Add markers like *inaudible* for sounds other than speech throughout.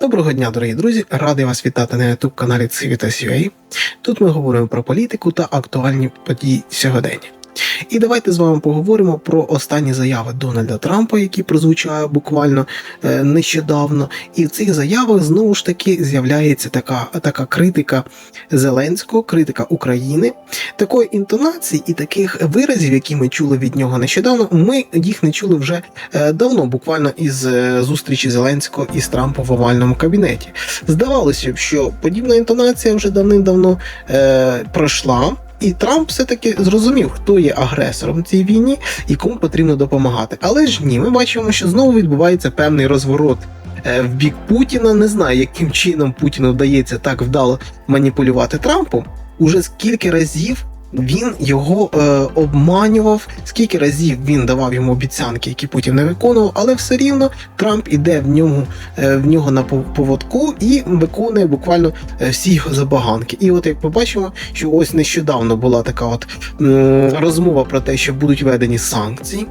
Доброго дня, дорогі друзі! Радий вас вітати на youtube каналі Civitas.ua. Тут ми говоримо про політику та актуальні події сьогодення. І давайте з вами поговоримо про останні заяви Дональда Трампа, які прозвучали буквально е, нещодавно. І в цих заявах знову ж таки з'являється така, така критика Зеленського, критика України. Такої інтонації і таких виразів, які ми чули від нього нещодавно, ми їх не чули вже е, давно, буквально із е, зустрічі Зеленського із Трампом в овальному кабінеті. Здавалося б, що подібна інтонація вже давним-давно е, пройшла. І Трамп все-таки зрозумів, хто є агресором цій війні і кому потрібно допомагати. Але ж ні, ми бачимо, що знову відбувається певний розворот е, в бік Путіна. Не знаю, яким чином Путіну вдається так вдало маніпулювати Трампом. Уже скільки разів він його е, обманював, скільки разів він давав йому обіцянки, які потім не виконував, але все рівно Трамп іде в нього е, в нього на поводку і виконує буквально е, всі його забаганки. І от як побачимо, що ось нещодавно була така от е, розмова про те, що будуть введені санкції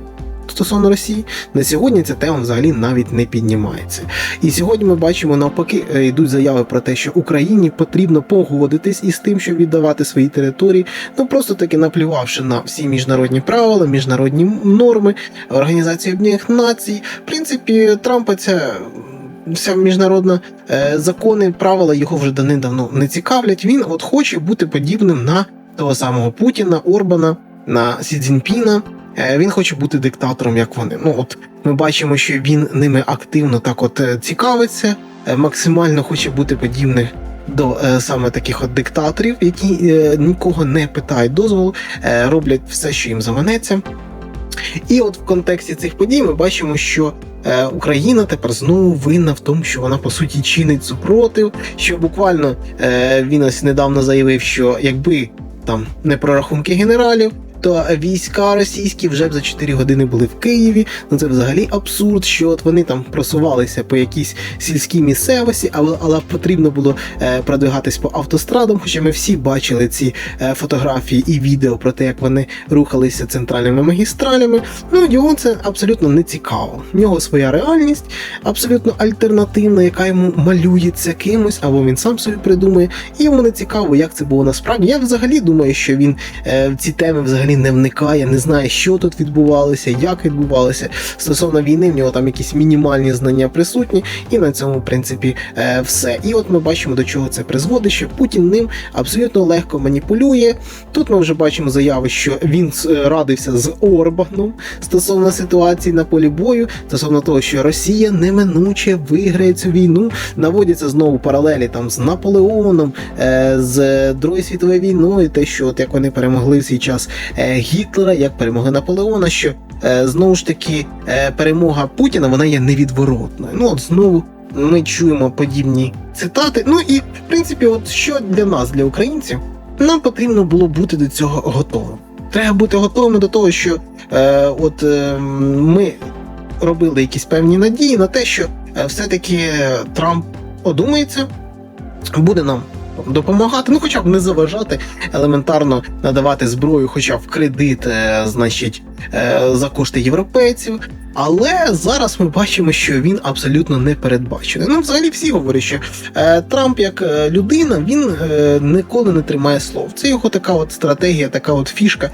стосовно Росії, на сьогодні ця тема взагалі навіть не піднімається. І сьогодні ми бачимо навпаки, е, йдуть заяви про те, що Україні потрібно погодитись із тим, щоб віддавати свої території, ну просто таки наплювавши на всі міжнародні правила, міжнародні норми, Організації Об'єднаних Націй. В принципі, Трампа ця. Вся міжнародна е, закони, правила його вже давним-давно не цікавлять. Він от хоче бути подібним на того самого Путіна, Орбана, на Сі Цзіньпіна. Е, він хоче бути диктатором, як вони. Ну от ми бачимо, що він ними активно так от е, цікавиться, е, максимально хоче бути подібним до саме таких от диктаторів, які нікого не питають дозволу, роблять все, що їм заманеться. І от в контексті цих подій ми бачимо, що Україна тепер знову винна в тому, що вона по суті чинить супротив. Що буквально він ось недавно заявив, що якби там не прорахунки генералів, то війська російські вже б за 4 години були в Києві. Ну це взагалі абсурд, що от вони там просувалися по якійсь сільській місцевості, але але потрібно було е, продвигатись по автострадам. Хоча ми всі бачили ці е, фотографії і відео про те, як вони рухалися центральними магістралями. Ну його це абсолютно не цікаво. В нього своя реальність, абсолютно альтернативна, яка йому малюється кимось, або він сам собі придумує. І йому не цікаво, як це було насправді. Я взагалі думаю, що він е, в ці теми взагалі взагалі не вникає, не знає, що тут відбувалося, як відбувалося. Стосовно війни, в нього там якісь мінімальні знання присутні, і на цьому, в принципі, е, все. І от ми бачимо, до чого це призводить, що Путін ним абсолютно легко маніпулює. Тут ми вже бачимо заяви, що він е, радився з Орбаном стосовно ситуації на полі бою, стосовно того, що Росія неминуче виграє цю війну. Наводяться знову паралелі там з Наполеоном, е, з Другою світовою війною, те, що от як вони перемогли в свій час Гітлера, як перемоги Наполеона, що е, знову ж таки е, перемога Путіна вона є невідворотною. Ну от знову ми чуємо подібні цитати. Ну і в принципі, от що для нас, для українців, нам потрібно було бути до цього готовим. Треба бути готовими до того, що е, от е, ми робили якісь певні надії на те, що е, все-таки Трамп одумається, буде нам допомагати, ну хоча б не заважати, елементарно надавати зброю, хоча б кредит, е, значить, е, за кошти європейців. Але зараз ми бачимо, що він абсолютно не передбачений. Ну, взагалі, всі говорять, що е, Трамп як людина він ніколи не тримає слов. Це його така от стратегія, така от фішка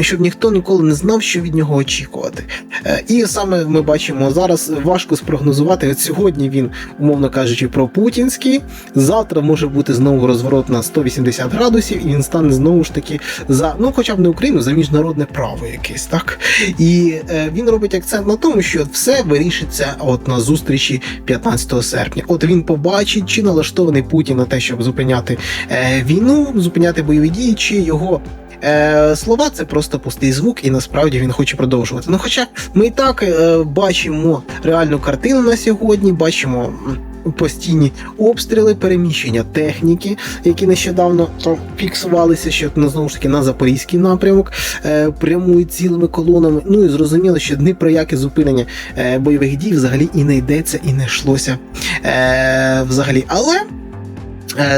щоб ніхто ніколи не знав, що від нього очікувати. Е, і саме ми бачимо зараз важко спрогнозувати. От сьогодні він, умовно кажучи, про путінський. Завтра може бути знову розворот на 180 градусів, і він стане знову ж таки за ну, хоча б не Україну, за міжнародне право якесь, так і е, він робить акцент на тому, що все вирішиться от на зустрічі 15 серпня. От він побачить, чи налаштований Путін на те, щоб зупиняти е, війну, зупиняти бойові дії, чи його е, слова це просто пустий звук, і насправді він хоче продовжувати. Ну, хоча ми і так е, бачимо реальну картину на сьогодні, бачимо. Постійні обстріли, переміщення техніки, які нещодавно фіксувалися, що на знову ж таки на запорізький напрямок е, прямують цілими колонами. Ну і зрозуміло, що ні про яке зупинення е, бойових дій взагалі і не йдеться, і не йшлося е, взагалі. Але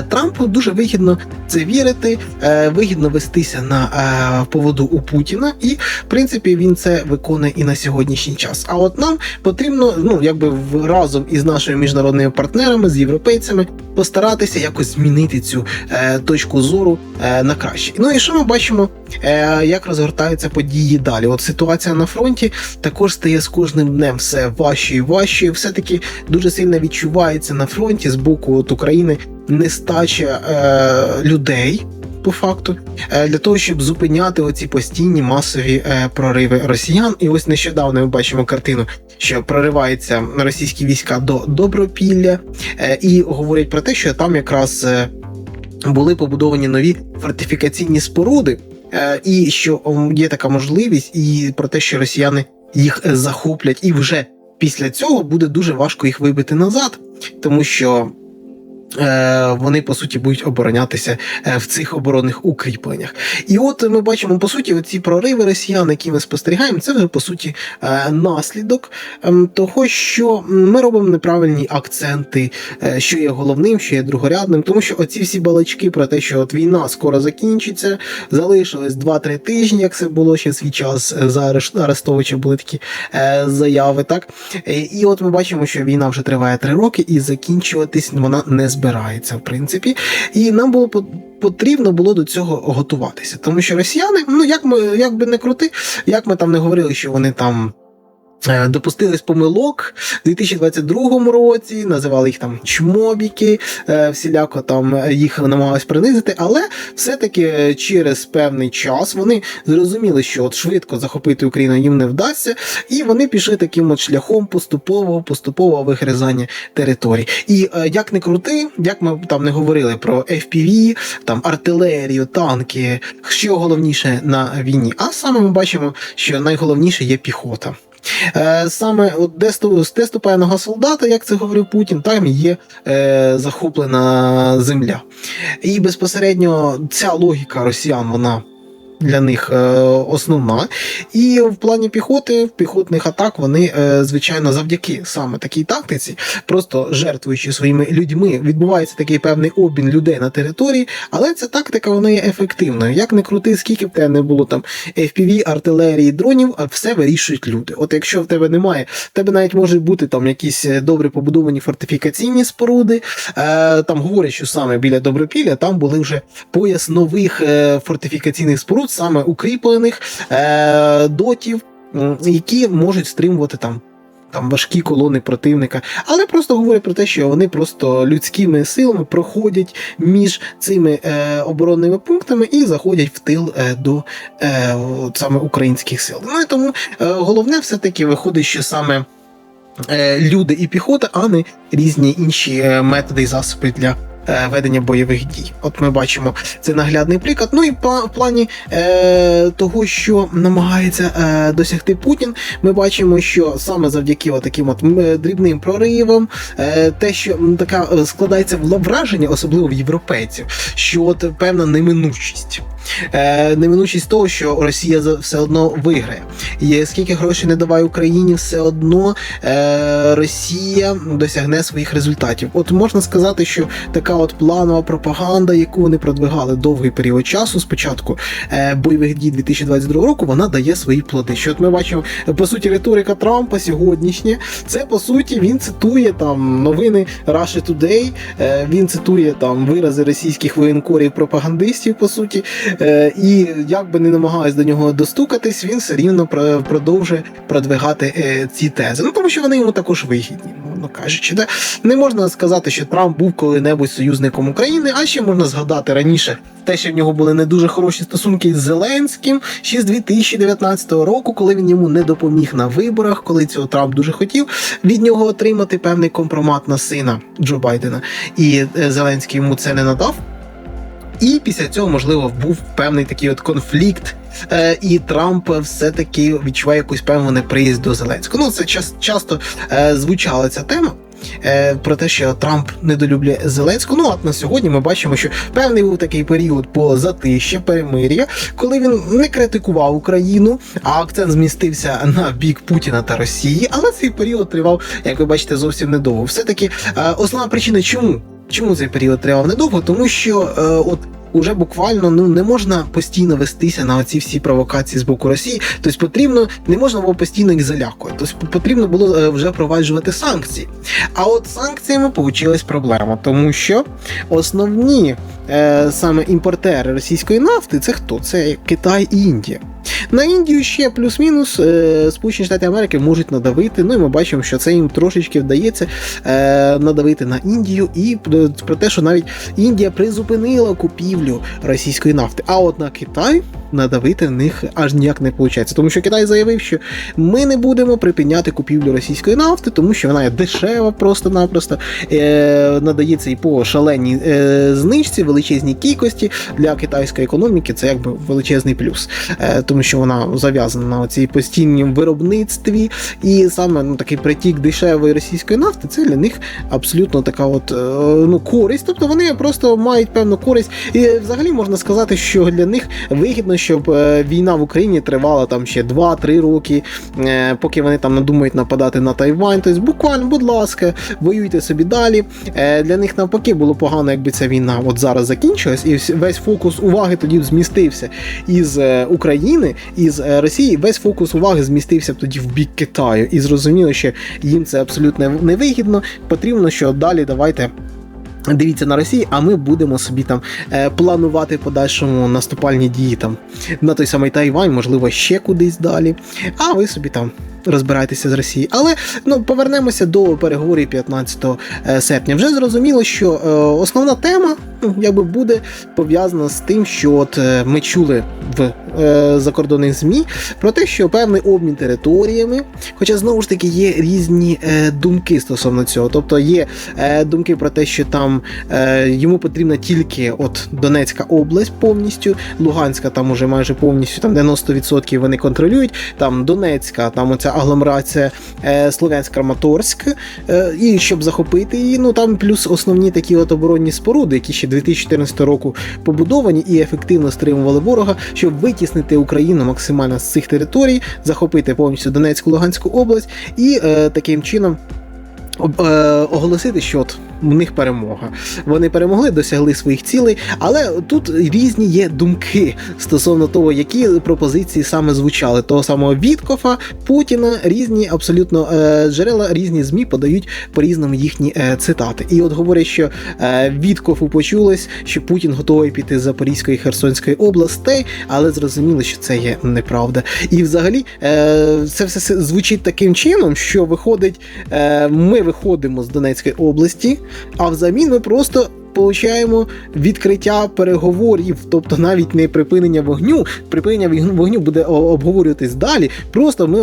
Трампу дуже вигідно це вірити, е, вигідно вестися на е, поводу у Путіна, і в принципі він це виконує і на сьогоднішній час. А от нам потрібно, ну якби разом із нашими міжнародними партнерами, з європейцями, постаратися якось змінити цю е, точку зору е, на краще. Ну і що ми бачимо, е, як розгортаються події далі? От ситуація на фронті також стає з кожним днем все важче і важче. Все таки дуже сильно відчувається на фронті з боку от України нестача е, людей. По факту, е, для того, щоб зупиняти оці постійні масові е, прориви росіян. І ось нещодавно ми бачимо картину, що прориваються російські війська до Добропілля, е, і говорять про те, що там якраз були побудовані нові фортифікаційні споруди, і що є така можливість, і про те, що росіяни їх захоплять, і вже після цього буде дуже важко їх вибити назад, тому що. Е, Вони по суті будуть оборонятися е, в цих оборонних укріпленнях, і от ми бачимо по суті ці прориви росіян, які ми спостерігаємо. Це вже по суті е, наслідок ем, того, що ми робимо неправильні акценти, що є головним, що є другорядним, тому що оці всі балачки про те, що от війна скоро закінчиться, залишилось 2-3 тижні, як це було ще свій час за Арестовича були такі заяви. Так і от ми бачимо, що війна вже триває 3 роки, і закінчуватись вона не збирається, в принципі. І нам було по- потрібно було до цього готуватися, тому що росіяни, ну як ми як би не крути, як ми там не говорили, що вони там. Е, Допустились помилок в 2022 році, називали їх там чмобіки, е, всіляко там їх намагалися принизити, але все-таки е, через певний час вони зрозуміли, що от швидко захопити Україну їм не вдасться, і вони пішли таким от шляхом поступового поступового вигризання територій. І як не крути, як ми там не говорили про FPV, там артилерію, танки, що головніше на війні. А саме ми бачимо, що найголовніше є піхота. Е, Саме от де з тесту певного солдата, як це говорив Путін, там є е, захоплена земля. І безпосередньо ця логіка росіян, вона для них е, основна. І в плані піхоти, в піхотних атак, вони, е, звичайно, завдяки саме такій тактиці, просто жертвуючи своїми людьми, відбувається такий певний обмін людей на території, але ця тактика вона є ефективною. Як не крути, скільки б тебе не було там FPV, артилерії, дронів, а все вирішують люди. От якщо в тебе немає, в тебе навіть можуть бути там якісь е, добре побудовані фортифікаційні споруди. Там говорять, що саме біля Добропілля там були вже пояс нових фортифікаційних споруд, саме укріплених е, дотів, які можуть стримувати там. Там важкі колони противника, але просто говорять про те, що вони просто людськими силами проходять між цими е, оборонними пунктами і заходять в тил е, до е, саме українських сил. Ну і тому е, головне все-таки виходить, що саме е, люди і піхота, а не різні інші е, методи і засоби для. Е, Ведення бойових дій, от ми бачимо це наглядний приклад. Ну і в плані е, того, що намагається е, досягти Путін, ми бачимо, що саме завдяки от таким от е, дрібним проривам, е, те, що така е, складається враження, особливо в європейців, що от певна неминучість. Е, неминучість того, що Росія все одно виграє. І скільки грошей не давай Україні, все одно е, Росія досягне своїх результатів. От можна сказати, що така от планова пропаганда, яку вони продвигали довгий період часу, спочатку е, бойових дій 2022 року, вона дає свої плоди. Що от ми бачимо, по суті, риторика Трампа сьогоднішня, це по суті він цитує там новини Russia Today, е, він цитує там вирази російських воєнкорів пропагандистів, по суті. Е, і як би не намагались до нього достукатись, він все рівно продовжує продвигати е, ці тези. Ну тому що вони йому також вигідні, мовно кажучи. Да? Не можна сказати, що Трамп був коли-небудь союзником України, а ще можна згадати раніше те, що в нього були не дуже хороші стосунки з Зеленським ще з 2019 року, коли він йому не допоміг на виборах, коли цього Трамп дуже хотів від нього отримати певний компромат на сина Джо Байдена. І е, Зеленський йому це не надав. І після цього, можливо, був певний такий от конфлікт, е, і Трамп все-таки відчуває якусь певну неприязнь до Зеленського. Ну, це час, часто е, звучала ця тема. е, Про те, що Трамп недолюблює Зеленського. Ну, от на сьогодні ми бачимо, що певний був такий період по затища, перемир'я, коли він не критикував Україну, а акцент змістився на бік Путіна та Росії. Але цей період тривав, як ви бачите, зовсім недовго. Все таки основна причина, чому чому цей період тривав недовго? Тому що е, от. Уже буквально ну не можна постійно вестися на оці всі провокації з боку Росії. Тобто потрібно не можна було постійно їх залякувати. Тобто потрібно було е, вже впроваджувати санкції. А от санкціями получилась проблема, тому що основні е, саме імпортери російської нафти це хто? Це Китай і Індія. На Індію ще плюс-мінус е, Сполучені Штати Америки можуть надавити. Ну і ми бачимо, що це їм трошечки вдається е, надавити на Індію, і про- те, що навіть Індія призупинила купівлю російської нафти. А от на Китай надавити в них аж ніяк не виходить. Тому що Китай заявив, що ми не будемо припиняти купівлю російської нафти, тому що вона є дешева просто-напросто, е, надається і по шаленій е, знижці, величезній кількості для китайської економіки. Це якби величезний плюс, е, тому що вона зав'язана на цій постійнім виробництві, і саме ну, такий притік дешевої російської нафти це для них абсолютно така от е, ну, користь. Тобто вони просто мають певну користь. І взагалі можна сказати, що для них вигідно, щоб е, війна в Україні тривала там ще 2-3 роки, е, поки вони там надумають нападати на Тайвань. Тобто, буквально, будь ласка, воюйте собі далі. Е, Для них навпаки було погано, якби ця війна от зараз закінчилась, і весь фокус уваги тоді змістився із України, із Росії, весь фокус уваги змістився б тоді в бік Китаю. І зрозуміло, що їм це абсолютно невигідно. Потрібно, що далі давайте. Дивіться на Росію, а ми будемо собі там е, планувати подальшому наступальні дії там на той самий Тайвань, можливо, ще кудись далі. А ви собі там розбирайтеся з Росією. Але ну повернемося до переговорів 15 е, серпня. Вже зрозуміло, що е, основна тема якби буде пов'язана з тим, що от е, ми чули в е, закордонних ЗМІ про те, що певний обмін територіями, хоча знову ж таки є різні е, думки стосовно цього. Тобто є е, думки про те, що там е, йому потрібна тільки от Донецька область повністю, Луганська там уже майже повністю там 90% вони контролюють. Там Донецька, там оця агломерація е, Слов'янськ Краматорськ. Е, і щоб захопити її, ну там плюс основні такі от оборонні споруди, які ще 2014 року побудовані і ефективно стримували ворога, щоб витіснити Україну максимально з цих територій, захопити повністю Донецьку Луганську область і е, таким чином. об- е, Оголосити, що от в них перемога. Вони перемогли, досягли своїх цілей, але тут різні є думки стосовно того, які пропозиції саме звучали. Того самого Віткофа, Путіна, різні абсолютно е, джерела, різні змі подають по-різному їхні е, цитати. І от говорять, що е, Віткофу почулось, що Путін готовий піти з Запорізької Херсонської областей, але зрозуміло, що це є неправда. І взагалі це все звучить таким чином, що виходить, ми виходимо з Донецької області, а взамін ми просто. Получаємо відкриття переговорів, тобто навіть не припинення вогню. Припинення вогню буде обговорюватись далі. Просто ми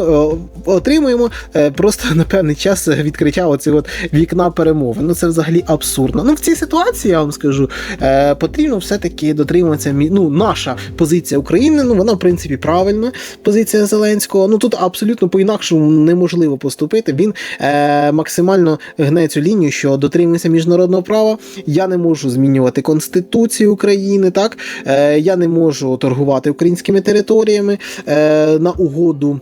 отримуємо е, просто *laughs* на певний час відкриття оцього вікна перемови. Ну це взагалі абсурдно. Ну в цій ситуації я вам скажу, е, потрібно все-таки дотримуватися. Ну, наша позиція України, ну вона в принципі правильна. Позиція Зеленського. Ну тут абсолютно по-інакшому неможливо поступити. Він е, максимально гне цю лінію, що дотримується міжнародного права. Я не можу змінювати конституцію України, так е, я не можу торгувати українськими територіями е, на угоду.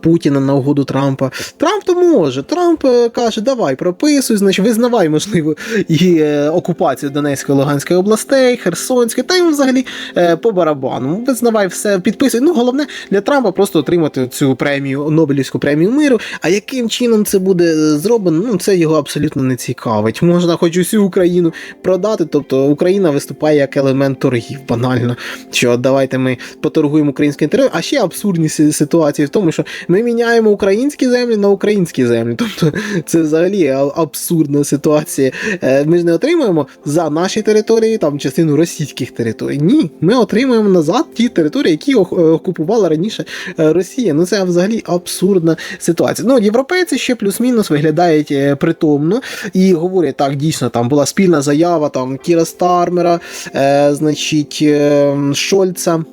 Путіна на угоду Трампа. Трамп то може. Трамп е, каже, давай прописуй, значить, визнавай, можливо, і е, окупацію Донецької, Луганської областей, Херсонської, та йому взагалі е, по барабану. Визнавай все, підписуй. Ну, головне для Трампа просто отримати цю премію, Нобелівську премію миру. А яким чином це буде зроблено, ну це його абсолютно не цікавить. Можна хоч усю Україну продати. Тобто Україна виступає як елемент торгів, банально. Що давайте ми поторгуємо українським територією. А ще абсурдність ситуації в тому, що ми міняємо українські землі на українські землі. Тобто це взагалі абсурдна ситуація. Е, Ми ж не отримуємо за наші території там частину російських територій. Ні, ми отримуємо назад ті території, які е, окупувала раніше е, Росія. Ну це взагалі абсурдна ситуація. Ну, європейці ще плюс-мінус виглядають притомно і говорять, так, дійсно, там була спільна заява там Кіра Стармера, е, значить, е, Шольца.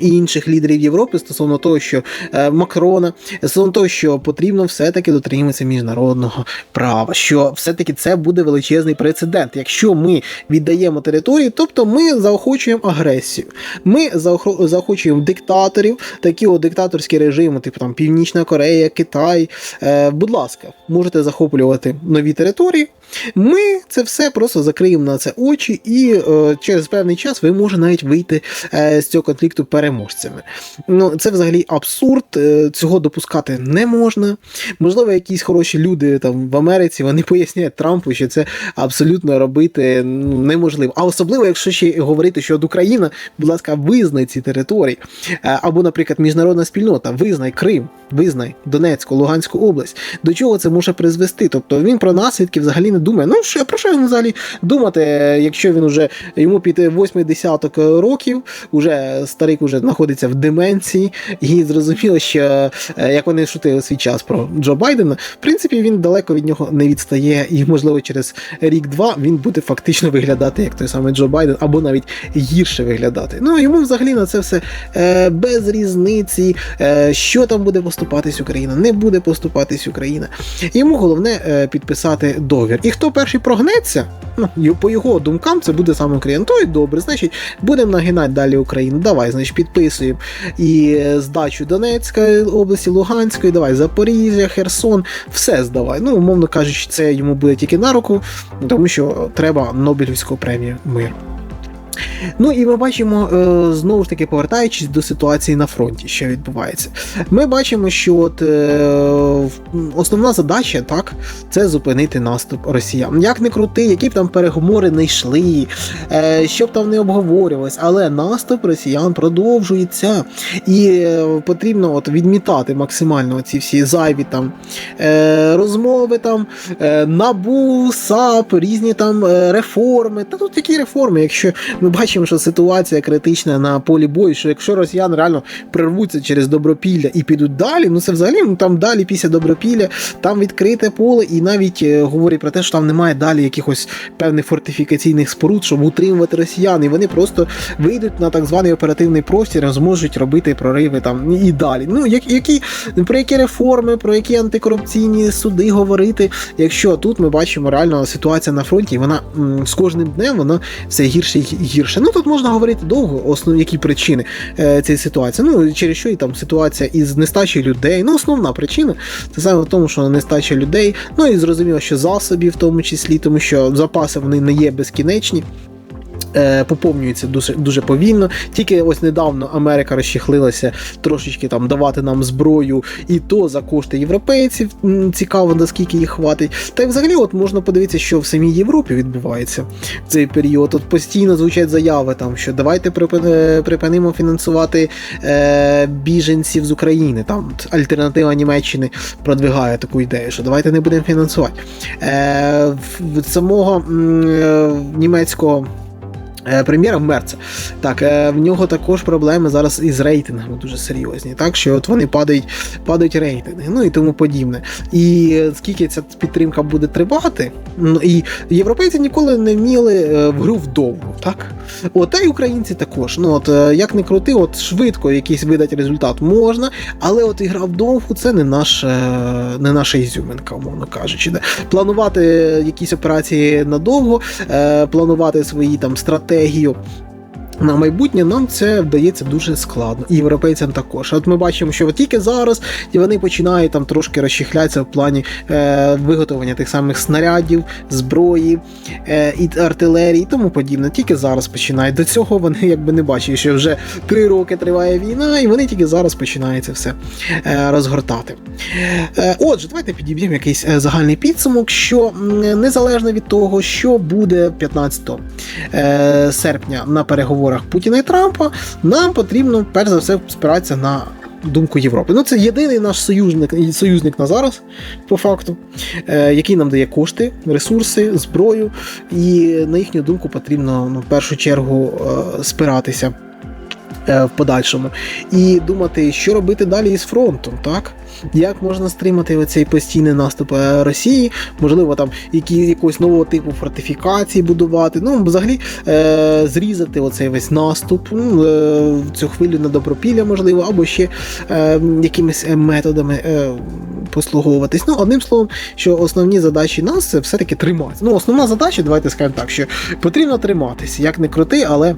І інших лідерів Європи стосовно того, що е, Макрона, стосовно того, що потрібно все-таки дотримуватися міжнародного права, що все-таки це буде величезний прецедент. Якщо ми віддаємо території, тобто ми заохочуємо агресію, ми заохо- заохочуємо диктаторів, такі от диктаторські режими, типу там Північна Корея, Китай. Е, будь ласка, можете захоплювати нові території. Ми це все просто закриємо на це очі, і е, через певний час ви можете навіть вийти е, з цього конфлікту переможцями. Ну, це взагалі абсурд, е, цього допускати не можна. Можливо, якісь хороші люди там в Америці вони поясняють Трампу, що це абсолютно робити ну, неможливо. А особливо, якщо ще говорити, що от Україна, будь ласка, визнай ці території. Е, Або, наприклад, міжнародна спільнота, визнай Крим, визнай Донецьку, Луганську область. До чого це може призвести? Тобто він про наслідки взагалі не думає. Ну що про що він взагалі думати, якщо він уже йому під восьмий десяток років, уже старик уже знаходиться в деменції, і зрозуміло, що е, як вони шутили свій час про Джо Байдена, в принципі, він далеко від нього не відстає, і можливо через рік-два він буде фактично виглядати як той самий Джо Байден, або навіть гірше виглядати. Ну йому взагалі на це все е, без різниці, е, що там буде поступатись Україна, не буде поступатись Україна. Йому головне е, підписати договір. І хто перший прогнеться, ну, по його думкам, це буде саме Україна. То й добре, значить, будемо нагинати далі Україну. Давай, значить, підписуємо і е, здачу Донецької області, Луганської, давай, Запоріжжя, Херсон, все здавай. Ну, умовно кажучи, це йому буде тільки на руку, тому що треба Нобелівську премію миру. Ну і ми бачимо, е, знову ж таки, повертаючись до ситуації на фронті, що відбувається. Ми бачимо, що от, е, основна задача так, це зупинити наступ росіян. Як не крути, які б там переговори не йшли, е, що б там не обговорювалось, але наступ росіян продовжується. І потрібно от відмітати максимально ці всі зайві там розмови, там набу, САП, різні там реформи. Та тут які реформи, якщо ми бачимо, що ситуація критична на полі бою, що якщо росіяни реально прорвуться через добропілля і підуть далі, ну це взагалі ну там далі після добропілля, там відкрите поле, і навіть е, говорять про те, що там немає далі якихось певних фортифікаційних споруд, щоб утримувати росіян, і вони просто вийдуть на так званий оперативний простір, зможуть робити прориви там і далі. Ну як- які про які реформи, про які антикорупційні суди говорити, якщо тут ми бачимо реально ситуація на фронті, вона м, з кожним днем вона все гірше і гірше. Ну тут можна говорити довго, основні які причини е, цієї ситуації. Ну через що і там ситуація із нестачею людей. Ну, основна причина це саме в тому, що нестача людей. Ну і зрозуміло, що засобів, в тому числі, тому що запаси вони не є безкінечні. Е, Поповнюється дуже дуже повільно. Тільки ось недавно Америка розчехлилася трошечки там давати нам зброю, і то за кошти європейців. Цікаво, наскільки їх хватить. Та й взагалі, от можна подивитися, що в самій Європі відбувається в цей період. От постійно звучать заяви там, що давайте е, припинимо фінансувати е, біженців з України. Там альтернатива Німеччини продвигає таку ідею, що давайте не будемо фінансувати. Е, в- в самого е, німецького. Е, Прем'єра Мерца. Так, е, в нього також проблеми зараз із рейтингами дуже серйозні. Так, що от вони падають, падають рейтинги, ну і тому подібне. І е, скільки ця підтримка буде тривати, ну і європейці ніколи не вміли в гру вдовго, так? От, та й українці також. Ну от як не крути, от швидко якийсь видати результат можна, але от ігра вдовго це не наша, не наша ізюминка, умовно кажучи. Планувати якісь операції надовго, планувати свої там colegio. На майбутнє нам це вдається дуже складно, і європейцям також. От ми бачимо, що тільки зараз і вони починають там трошки розчехлятися в плані е, виготовлення тих самих снарядів, зброї е, і артилерії і тому подібне. Тільки зараз починають. До цього вони якби не бачать, що вже три роки триває війна, і вони тільки зараз починають це все е, розгортати. Е, Отже, давайте підіб'ємо якийсь е, загальний підсумок, що м, незалежно від того, що буде 15 е, серпня на переговорах Путіна і Трампа, нам потрібно перш за все спиратися на думку Європи. Ну, це єдиний наш союзник, союзник на зараз, по факту, е, який нам дає кошти, ресурси, зброю, і на їхню думку потрібно ну, в першу чергу е, спиратися. Е, в подальшому, і думати, що робити далі із фронтом, так? Як можна стримати оцей постійний наступ е, Росії, можливо, там які, якогось нового типу фортифікації будувати, ну, взагалі е, зрізати оцей весь наступ, ну, е, цю хвилю на добропілля, можливо, або ще е, якимись е, методами е, послуговуватись. Ну, одним словом, що основні задачі нас це все-таки триматися. Ну, основна задача, давайте скажемо так, що потрібно триматися, як не крути, але.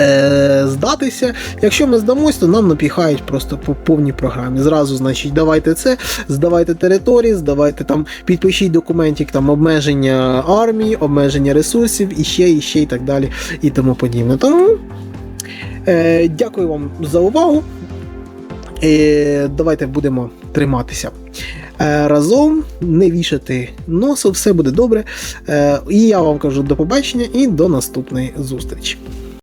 Е, здатися. Якщо ми здамось, то нам напіхають просто по повній програмі. Зразу, значить, давайте це, здавайте території, здавайте там, підпишіть документик, там обмеження армії, обмеження ресурсів і ще, і ще, і так далі, і тому подібне. Тому е, дякую вам за увагу. Е, давайте будемо триматися. Е, Разом не вішати носу, все буде добре. Е, І я вам кажу до побачення і до наступної зустрічі.